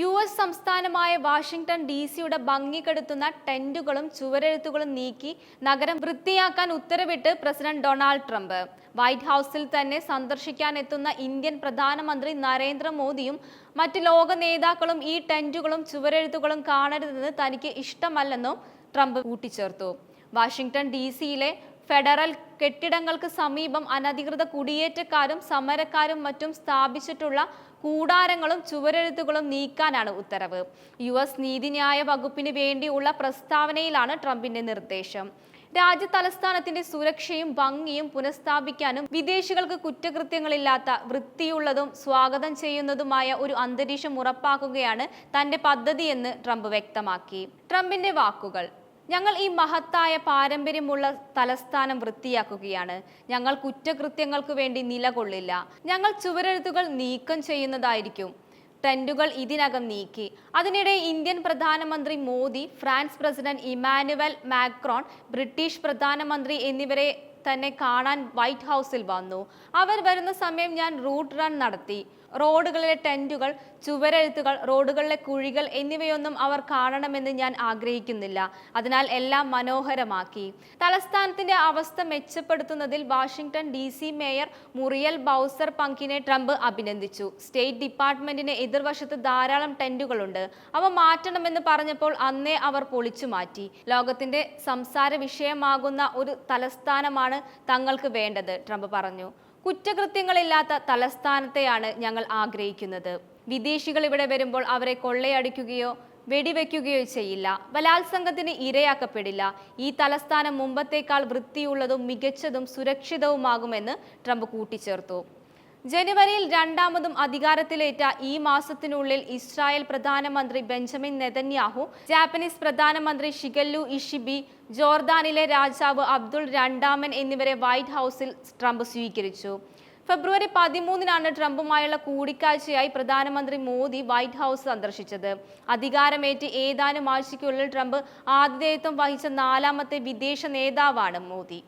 U S സംസ്ഥാനമായ Washington D സിയുടെ ഭംഗി കെടുത്തുന്ന ടെന്റുകളും ചുവരെഴുത്തുകളും നീക്കി നഗരം വൃത്തിയാക്കാൻ ഉത്തരവിട്ട് പ്രസിഡന്റ് ഡൊണാൾഡ് ട്രംപ്. വൈറ്റ് ഹൗസിൽ തന്നെ സന്ദർശിക്കാനെത്തുന്ന ഇന്ത്യൻ പ്രധാനമന്ത്രി നരേന്ദ്രമോദിയും മറ്റ് ലോക നേതാക്കളും ഈ ടെന്റുകളും ചുവരെഴുത്തുകളും കാണരുതെന്ന് തനിക്ക് ഇഷ്ടമല്ലെന്നും ട്രംപ് കൂട്ടിച്ചേർത്തു. വാഷിംഗ്ടൺ ഡി സിയിലെ ഫെഡറൽ കെട്ടിടങ്ങൾക്ക് സമീപം അനധികൃത കുടിയേറ്റക്കാരും സമരക്കാരും മറ്റും സ്ഥാപിച്ചിട്ടുള്ള കൂടാരങ്ങളും ചുവരെഴുത്തുകളും നീക്കാനാണ് ഉത്തരവ്. യു എസ് നീതിന്യായ വകുപ്പിന് വേണ്ടിയുള്ള പ്രസ്താവനയിലാണ് ട്രംപിന്റെ നിർദ്ദേശം. രാജ്യ തലസ്ഥാനത്തിന്റെ സുരക്ഷയും ഭംഗിയും പുനഃസ്ഥാപിക്കാനും വിദേശികൾക്ക് കുറ്റകൃത്യങ്ങളില്ലാത്ത വൃത്തിയുള്ളതും സ്വാഗതം ചെയ്യുന്നതുമായ ഒരു അന്തരീക്ഷം ഉറപ്പാക്കുകയാണ് തന്റെ പദ്ധതിയെന്ന് ട്രംപ് വ്യക്തമാക്കി. ട്രംപിന്റെ വാക്കുകൾ ഞങ്ങൾ ഈ മഹത്തായ പാരമ്പര്യമുള്ള തലസ്ഥാനം വൃത്തിയാക്കുകയാണ്. ഞങ്ങൾ കുറ്റകൃത്യങ്ങൾക്ക് വേണ്ടി നിലകൊള്ളില്ല. ഞങ്ങൾ ചുവരെഴുത്തുകൾ നീക്കം ചെയ്യുന്നതായിരിക്കും. ടെന്റുകൾ ഇതിനകം നീക്കി. അതിനിടെ ഇന്ത്യൻ പ്രധാനമന്ത്രി Modi France president Emmanuel Macron British പ്രധാനമന്ത്രി എന്നിവരെ തന്നെ കാണാൻ വൈറ്റ് ഹൗസിൽ വന്നു. അവർ വരുന്ന സമയം ഞാൻ റൂട്ട് റൺ നടത്തി. റോഡുകളിലെ ടെന്റുകൾ ചുവരെഴുത്തുകൾ റോഡുകളിലെ കുഴികൾ എന്നിവയൊന്നും അവർ കാണണമെന്ന് ഞാൻ ആഗ്രഹിക്കുന്നില്ല. അതിനാൽ എല്ലാം മനോഹരമാക്കി. തലസ്ഥാനത്തിന്റെ അവസ്ഥ മെച്ചപ്പെടുത്തുന്നതിൽ Washington D C mayor Muriel Bowser പങ്കിനെ ട്രംപ് അഭിനന്ദിച്ചു. സ്റ്റേറ്റ് ഡിപ്പാർട്ട്മെന്റിന് എതിർവശത്ത് ധാരാളം ടെന്റുകളുണ്ട് അവ മാറ്റണമെന്ന് പറഞ്ഞപ്പോൾ അന്നേ അവർ പൊളിച്ചു മാറ്റി. ലോകത്തിന്റെ സംസാര വിഷയമാകുന്ന ഒരു തലസ്ഥാനമാണ് തങ്ങൾക്ക് വേണ്ടത് ട്രംപ് പറഞ്ഞു. കുറ്റകൃത്യങ്ങളില്ലാത്ത തലസ്ഥാനത്തെയാണ് ഞങ്ങൾ ആഗ്രഹിക്കുന്നത്. വിദേശികൾ ഇവിടെ വരുമ്പോൾ അവരെ കൊള്ളയടിക്കുകയോ വെടിവെക്കുകയോ ചെയ്യില്ല. ബലാത്സംഗത്തിന് ഇരയാക്കപ്പെടില്ല. ഈ തലസ്ഥാനം മുമ്പത്തേക്കാൾ വൃത്തിയുള്ളതും മികച്ചതും സുരക്ഷിതവുമാകുമെന്ന് ട്രംപ് കൂട്ടിച്ചേർത്തു. ജനുവരിയിൽ രണ്ടാമതും അധികാരത്തിലേറ്റ ഈ മാസത്തിനുള്ളിൽ ഇസ്രായേൽ പ്രധാനമന്ത്രി ബെഞ്ചമിൻ നെതന്യാഹു ജാപ്പനീസ് പ്രധാനമന്ത്രി ഷിഗല്ലു ഇഷിബി ജോർദാനിലെ രാജാവ് അബ്ദുൾ രണ്ടാമൻ എന്നിവരെ വൈറ്റ് ഹൗസിൽ ട്രംപ് സ്വീകരിച്ചു. ഫെബ്രുവരി പതിമൂന്നിനാണ് ട്രംപുമായുള്ള കൂടിക്കാഴ്ചയായി പ്രധാനമന്ത്രി മോദി വൈറ്റ് ഹൗസ് സന്ദർശിച്ചത്. അധികാരമേറ്റ് ഏതാനും ആഴ്ചയ്ക്കുള്ളിൽ ട്രംപ് ആതിഥേയത്വം വഹിച്ച നാലാമത്തെ വിദേശ നേതാവാണ് മോദി.